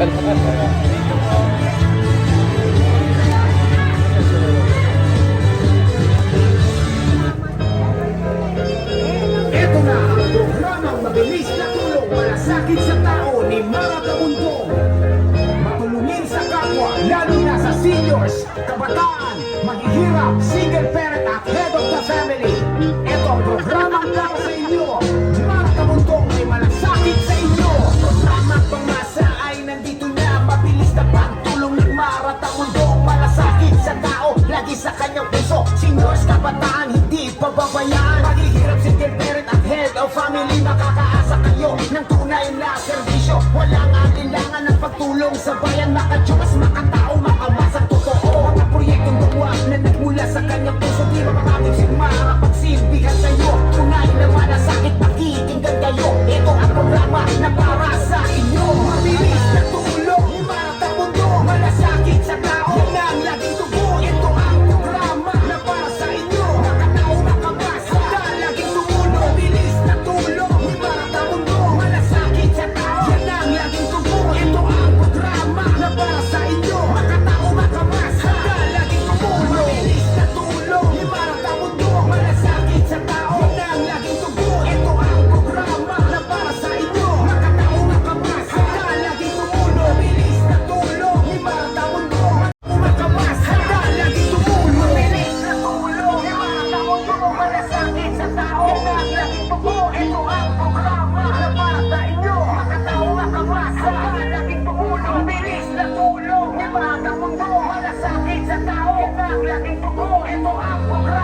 Ito na ang programang mabilis na tulong para sakit sa tao ni mga kabundong. Matulungin sa kapwa, lalo na maghihirap, single parent at head of the family. Tulong sa bayan, nakachukas, makatapos Lord, and for our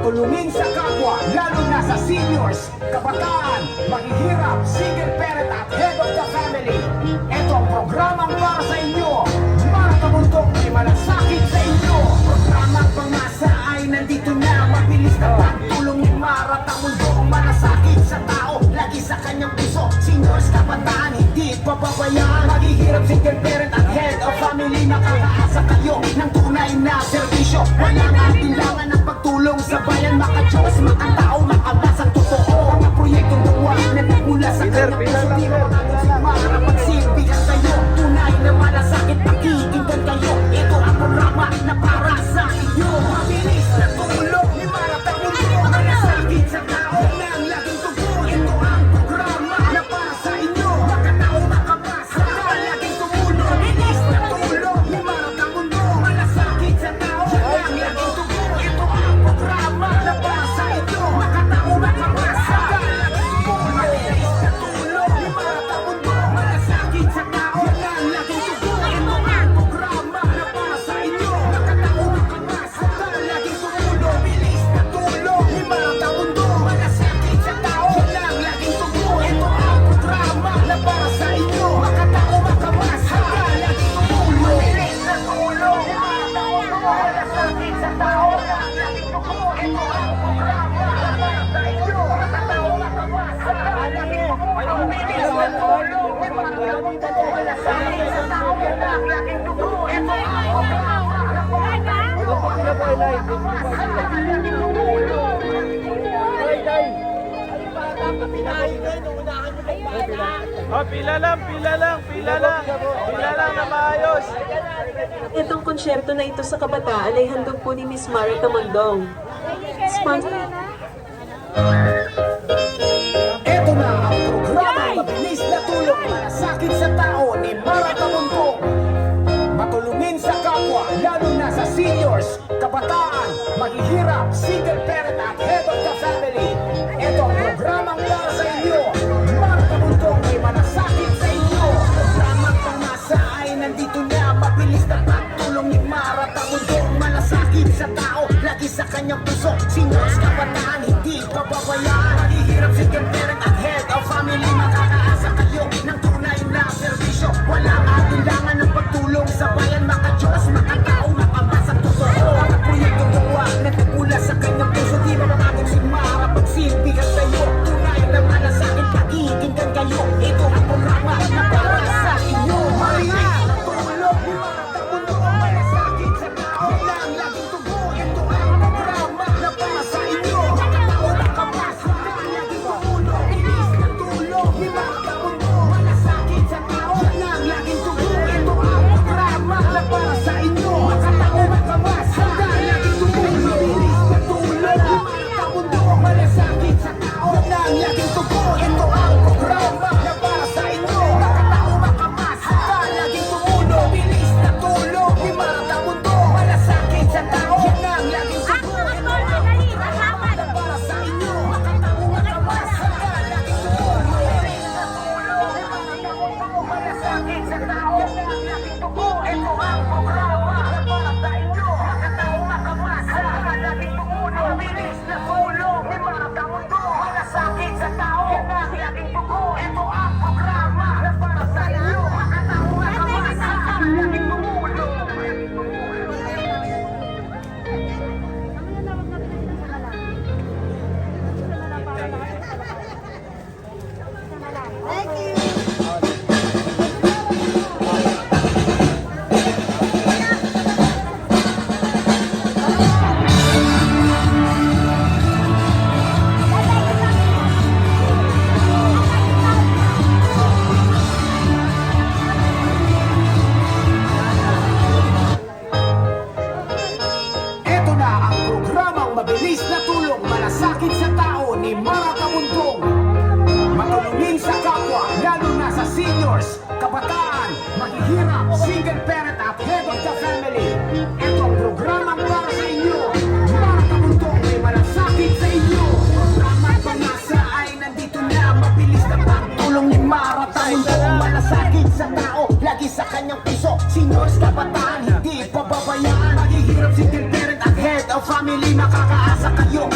tulungin sa kapwa, lalo na sa seniors, kabataan, mahihirap, single parent at head of the family. Ito ang programang para sa inyo. Para kabundok, di malasakit sa inyo. Programang pamasa ay nandito na. Mabilis na pagtulong ni Marat ang. Malasakit sa tao, lagi sa kanyang puso. Seniors, kabataan, hindi pababayaan. Maghihirap, single parent at head family Nakakaasa kayo ng tunay na servisyo Walang ang kailangan ng pagtulong sa bayan Maka Diyos, makatao, makabasang totoo. Ang proyektong gawa na nagmula sa kanyang Bye-bye. Oh, pila lang, pila lang, pila lang, pila lang na maayos. Itong konsyerto na ito sa kabataan ay handog po ni Miss Marika Mondong. Sponsor. Sinos kabataan, hindi pababayaan Mahihirap si Tempera isang tao Lagi sa kanyang piso Seniors, kabataan, hindi pababayaan. Maghihirap si Dirk Parent at head of family Makakaasa kayo.